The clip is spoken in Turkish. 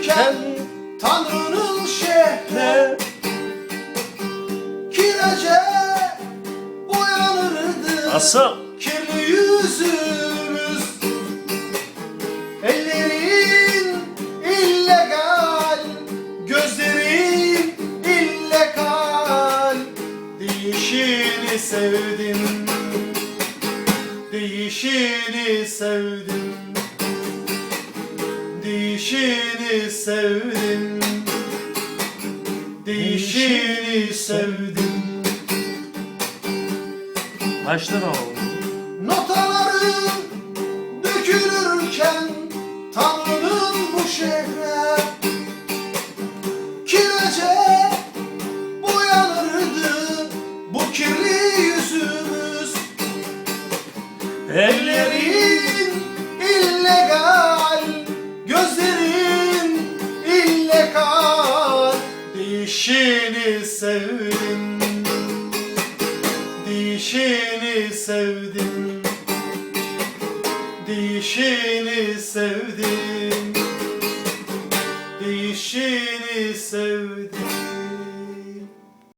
yürürken Tanrı'nın şehre Kirece boyanırdı. Nasıl? Kirli yüzümüz. Ellerin illegal. Gözlerin illegal. Değişini sevdim. Değişini sevdim Değişini sevdim. Değişini sevdim. Kaç lira oldu? Notalarım dökülürken Tanrı'nın bu şehre. Kirece boyanırdı bu kirli yüzümüz. Ellerin Değişini sevdim Değişini sevdim Değişini sevdim Değişini sevdim